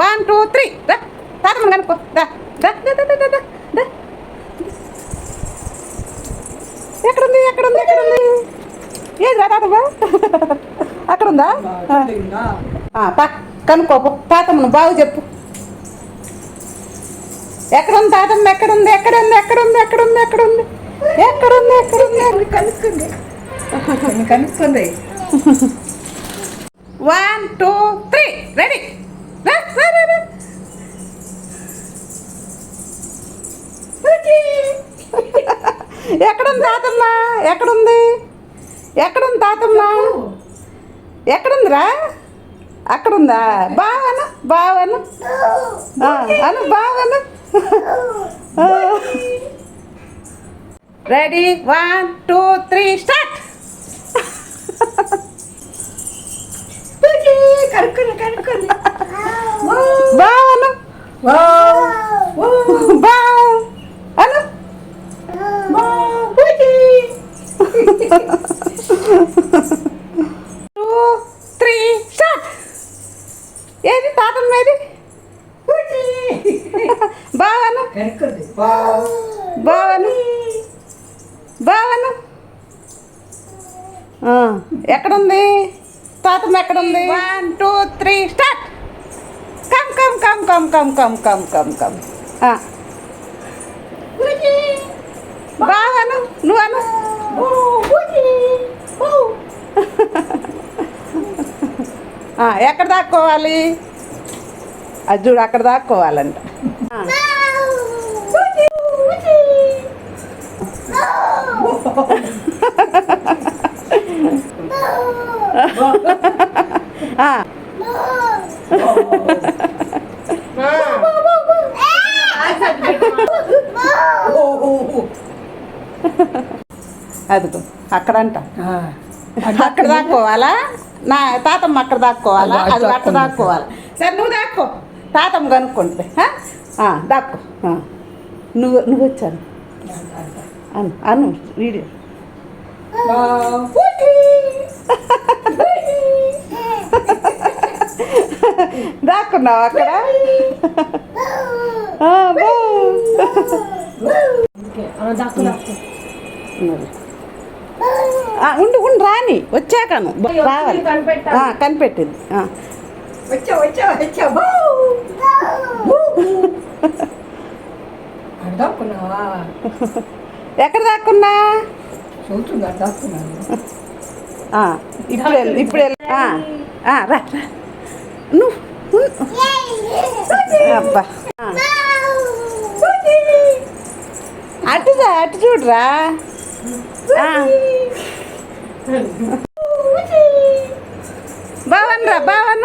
One two three రా తాతమ్మ కనుక్కో. రా రా, రా, రా, రా. ఎక్కడుంది ఎక్కడుంది ఎక్కడుంది? ఏది రా తాతమ్మ? అక్కడుందా? పో. తాతమ్మను బాగు చెప్పు. ఎక్కడుంది తాతమ్మ? ఎక్కడుంది? ఎక్కడుంది? ఎక్కడుంది? ఎక్కడుంది? ఎక్కడుంది? ఎక్కడుంది? ఎక్కడుంది? కనుక్కుంది. కనుక్కుంది. వన్ టూ త్రీ రెడీ ఎక్కడుంది తాతమ్మ? ఎక్కడుంది? ఎక్కడుంది తాతమ్మ? ఎక్కడుందిరా? అక్కడుందా? బావను బావను. అను బావను. Ready? One two three start. కనుక్కుంది కనుక్కుంది బావను బావ్ అను టూ త్రీ స్టార్ట్ ఏది తాతమ్మ ఏది బావను? బావను? బావను? ఎక్కడుంది? తాతమ్మ ఎక్కడుంది? One two three start come come come come come come come come come. ఎక్కడ దాక్కోవాలి? అది చూడు అక్కడ దాక్కోవాలంట. అదిగో అక్కడంట. అక్కడ దాక్కోవాలా? నా తాతమ్మ అక్కడ దాక్కోవాలా? అది దాక్కుంది. దాక్కోవాలి. సరే నువ్వు దాక్కో. తాతమ్మ కనుక్కుంటే దాక్కో. నువ్వు నువ్వు వచ్చాను. అను అను వీడియో దాక్కున్నావు అక్కడ? ఆ, బా. దాక్కు ఉండి ఉండి రాని. వచ్చాకను రావాలి. కనిపెట్టింది. ఎక్కడ దాక్కున్నా? ఇప్పుడు ఇప్పుడు రా. అబ్బా. అటుదా అటు చూడరా. Bawan ra, bawan.